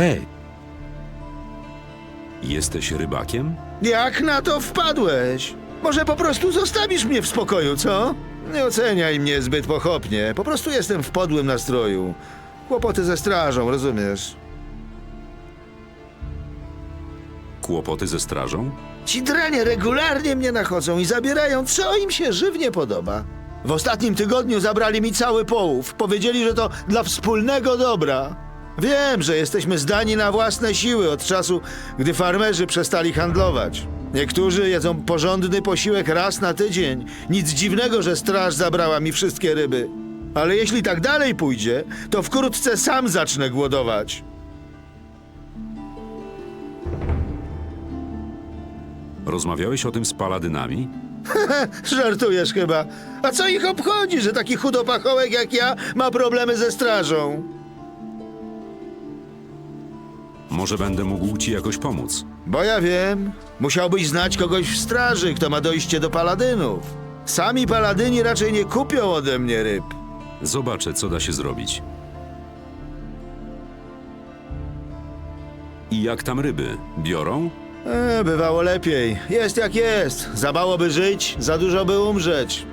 Hej! Jesteś rybakiem? Jak na to wpadłeś? Może po prostu zostawisz mnie w spokoju, co? Nie oceniaj mnie zbyt pochopnie. Po prostu jestem w podłym nastroju. Kłopoty ze strażą, rozumiesz? Kłopoty ze strażą? Ci dranie regularnie mnie nachodzą i zabierają, co im się żywnie podoba. W ostatnim tygodniu zabrali mi cały połów. Powiedzieli, że to dla wspólnego dobra. Wiem, że jesteśmy zdani na własne siły od czasu, gdy farmerzy przestali handlować. Niektórzy jedzą porządny posiłek raz na tydzień. Nic dziwnego, że straż zabrała mi wszystkie ryby. Ale jeśli tak dalej pójdzie, to wkrótce sam zacznę głodować. Rozmawiałeś o tym z paladynami? Żartujesz chyba. A co ich obchodzi, że taki chudopachołek jak ja ma problemy ze strażą? Może będę mógł ci jakoś pomóc. Bo ja wiem, musiałbyś znać kogoś w straży, kto ma dojście do paladynów. Sami paladyni raczej nie kupią ode mnie ryb. Zobaczę, co da się zrobić. I jak tam ryby? Biorą? E, bywało lepiej. Jest jak jest. Za mało by żyć, za dużo by umrzeć.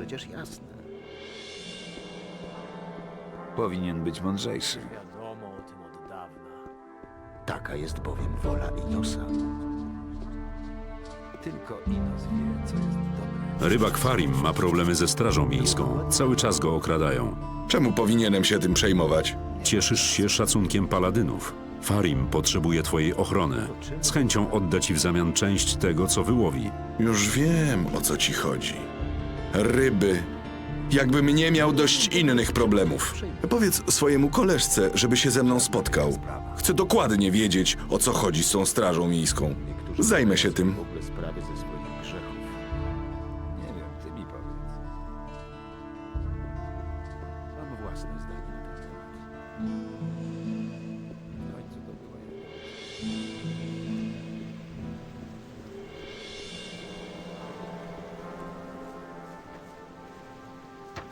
Przecież jasne. Powinien być mądrzejszy. Wiadomo o tym od dawna. Taka jest bowiem wola Inosa. Tylko Inos wie, co jest dobre. Rybak Farim ma problemy ze strażą miejską. Cały czas go okradają. Czemu powinienem się tym przejmować? Cieszysz się szacunkiem paladynów. Farim potrzebuje twojej ochrony. Z chęcią odda ci w zamian część tego, co wyłowi. Już wiem, o co ci chodzi. Ryby. Jakbym nie miał dość innych problemów. Powiedz swojemu koleżce, żeby się ze mną spotkał. Chcę dokładnie wiedzieć, o co chodzi z tą strażą miejską. Zajmę się tym.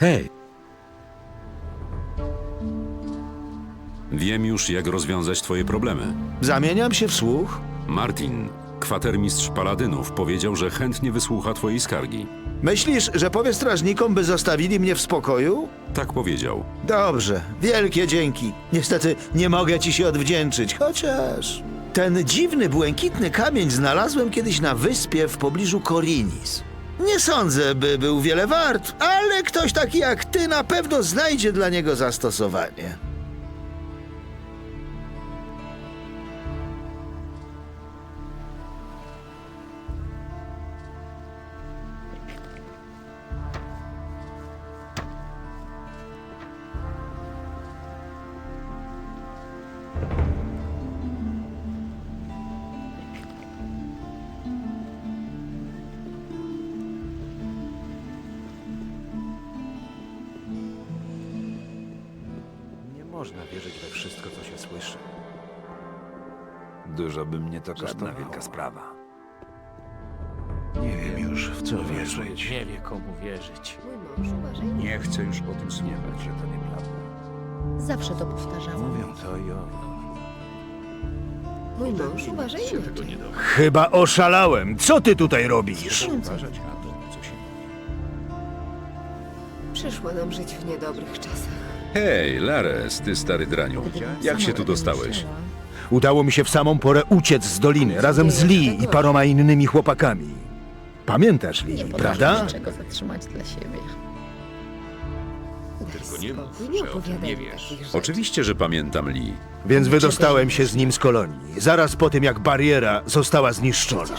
Hej! Wiem już, jak rozwiązać twoje problemy. Zamieniam się w słuch. Martin, kwatermistrz paladynów, powiedział, że chętnie wysłucha twojej skargi. Myślisz, że powie strażnikom, by zostawili mnie w spokoju? Tak powiedział. Dobrze, wielkie dzięki. Niestety nie mogę ci się odwdzięczyć, chociaż... Ten dziwny, błękitny kamień znalazłem kiedyś na wyspie w pobliżu Korinis. Nie sądzę, by był wiele wart, ale ktoś taki jak ty na pewno znajdzie dla niego zastosowanie. Można wierzyć we wszystko, co się słyszy. Dużo by mnie to kosztowało. wielka sprawa. Nie wiem już, w co wierzyć. Nie wie komu wierzyć. Mój mąż uważaj. Nie chcę już o tym słuchać, że to nieprawda. Zawsze to powtarzałam. Mówią to i owo. Mój mąż uważa inaczej. Chyba oszalałem. Co ty tutaj robisz? Uważać na to, co się Przyszło nam żyć w niedobrych czasach. Hej, Lares, ty stary draniu. Jak się tu dostałeś? Udało mi się w samą porę uciec z doliny razem z Lee i paroma innymi chłopakami. Pamiętasz Lee, prawda? Czego zatrzymać dla siebie. Spokój, nie opowiadaj mi takich rzeczy. Oczywiście, że pamiętam Lee. Więc wydostałem się z nim z kolonii, zaraz po tym jak bariera została zniszczona.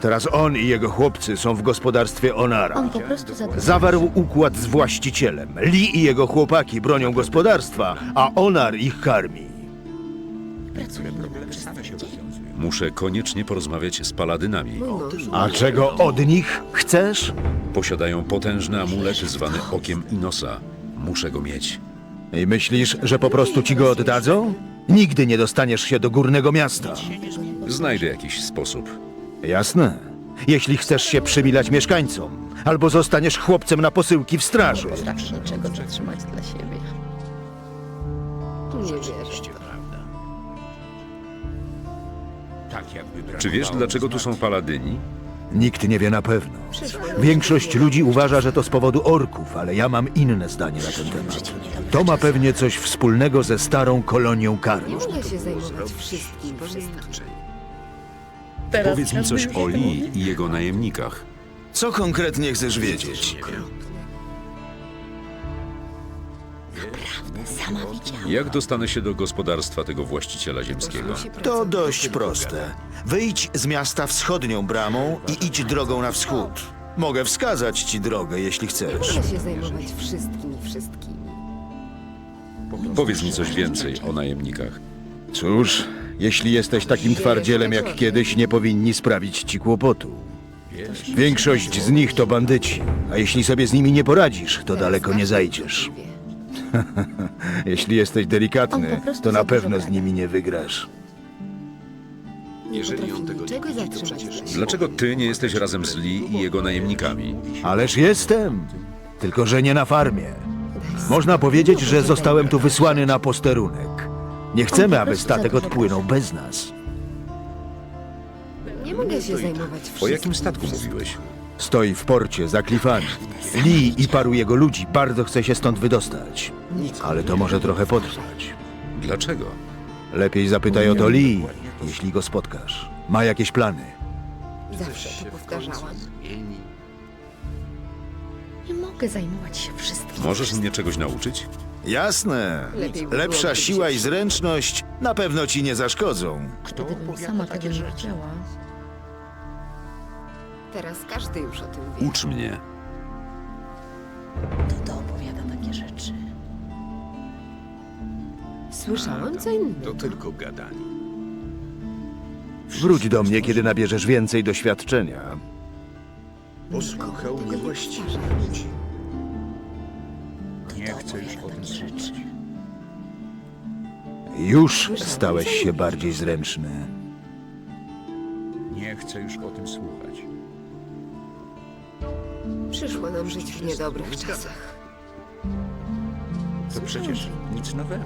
Teraz on i jego chłopcy są w gospodarstwie Onara. On po prostu Zawarł układ z właścicielem. Lee i jego chłopaki bronią gospodarstwa, a Onar ich karmi. przez tydzień. Muszę koniecznie porozmawiać z paladynami. A czego od nich chcesz? Posiadają potężny amulet zwany Okiem Inosa. Muszę go mieć. I myślisz, że po prostu ci go oddadzą? Nigdy nie dostaniesz się do górnego miasta. Znajdę jakiś sposób. Jasne. Jeśli chcesz się przymilać mieszkańcom, albo zostaniesz chłopcem na posyłki w straży. Potrafi niczego zatrzymać dla siebie. nie wierzy. Czy wiesz, dlaczego tu są paladyni? Nikt nie wie na pewno. Większość ludzi uważa, że to z powodu orków, ale ja mam inne zdanie na ten temat. To ma pewnie coś wspólnego ze starą kolonią Nie karmi. mogę się zajmować wszystkim, wszystkim. Powiedz mi coś o Lee i jego najemnikach. Co konkretnie chcesz wiedzieć? Sama widziałam. Jak dostanę się do gospodarstwa tego właściciela ziemskiego? To dość proste. Wyjdź z miasta wschodnią bramą i idź drogą na wschód. Mogę wskazać ci drogę, jeśli chcesz. mogę się zajmować wszystkimi, wszystkimi. Powiedz mi coś więcej o najemnikach. Cóż, jeśli jesteś takim twardzielem jak kiedyś, nie powinni sprawić ci kłopotu. Większość z nich to bandyci, a jeśli sobie z nimi nie poradzisz, to daleko nie zajdziesz. Jeśli jesteś On delikatny, to na pewno z nimi nie wygrasz. Nie potrafi niczego zatrzymać dla siebie. Dlaczego ty nie jesteś razem z Lee i jego najemnikami? Ależ jestem, tylko że nie na farmie. Można powiedzieć, że zostałem tu wysłany na posterunek. Nie chcemy, aby statek odpłynął bez nas. Nie mogę się zajmować wszystkim. O jakim statku mówiłeś? Stoi w porcie za klifami. Lee i paru jego ludzi bardzo chce się stąd wydostać. Ale to może trochę potrwać. Dlaczego? Lepiej zapytaj o to Lee, jeśli go spotkasz. Ma jakieś plany. Zawsze to powtarzałam. Nie mogę zajmować się wszystkim. Możesz mnie czegoś nauczyć? Jasne. Lepiej by było, Lepsza gdyby siła się i zręczność na pewno ci nie zaszkodzą. Gdybym sama tego nie chciała. Teraz każdy już o tym wie. Ucz mnie. To to opowiada takie rzeczy. Słyszałam co innego. To tylko gadanie. Wróć do mnie, kiedy nabierzesz więcej doświadczenia. Posłuchał niewłaściwych ludzi. Nie chcę już o tym słuchać. Już stałeś się bardziej zręczny. Nie chcę już o tym słuchać. Przyszło nam żyć w niedobrych czasach. To przecież nic nowego.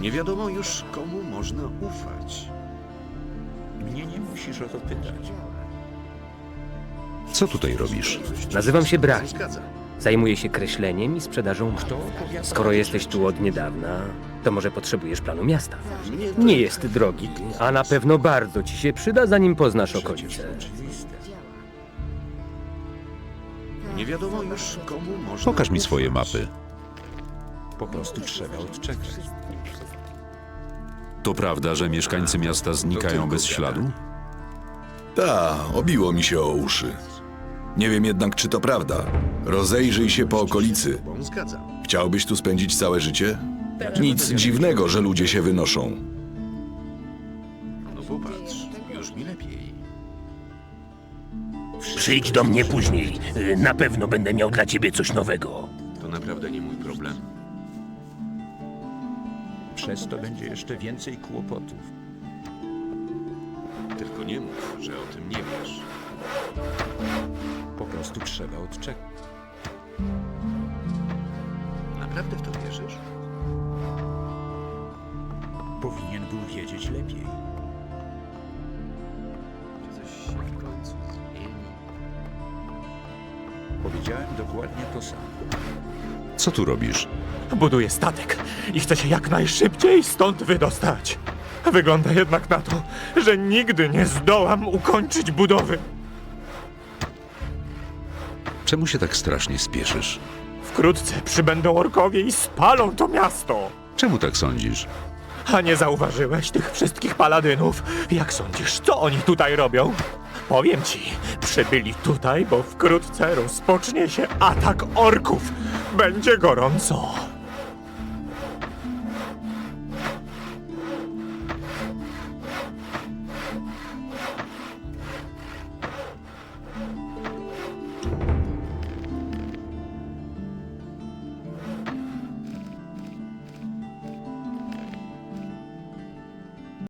Nie wiadomo już, komu można ufać. Mnie nie musisz o to pytać. Co tutaj robisz? Nazywam się. Zgadza. Zajmuję się kreśleniem i sprzedażą masztu. Skoro jesteś tu od niedawna, to może potrzebujesz planu miasta. Nie jest drogi, a na pewno bardzo ci się przyda, zanim poznasz okolice. Nie wiadomo już, komu można Pokaż mi swoje mapy. Po prostu trzeba odczekać. To prawda, że mieszkańcy miasta znikają bez śladu? Ta, obiło mi się o uszy. Nie wiem jednak, czy to prawda. Rozejrzyj się po okolicy. Chciałbyś tu spędzić całe życie? Nic dziwnego, że ludzie się wynoszą. No popatrz, już mi lepiej. Przyjdź do mnie później. Na pewno będę miał dla ciebie coś nowego. To naprawdę nie mój problem. Przez to będzie jeszcze więcej kłopotów. Tylko nie mów, że o tym nie wiesz. Po prostu trzeba odczekać. Naprawdę w to wierzysz? Powinien był wiedzieć lepiej. Czy coś się w końcu zmieni? Powiedziałem dokładnie to samo. Co tu robisz? Buduję statek i chcę się jak najszybciej stąd wydostać. Wygląda jednak na to, że nigdy nie zdołam ukończyć budowy. Czemu się tak strasznie spieszysz? Wkrótce przybędą orkowie i spalą to miasto. Czemu tak sądzisz? A nie zauważyłeś tych wszystkich paladynów? Jak sądzisz, co oni tutaj robią? Powiem ci, przybyli tutaj, bo wkrótce rozpocznie się atak orków. Będzie gorąco.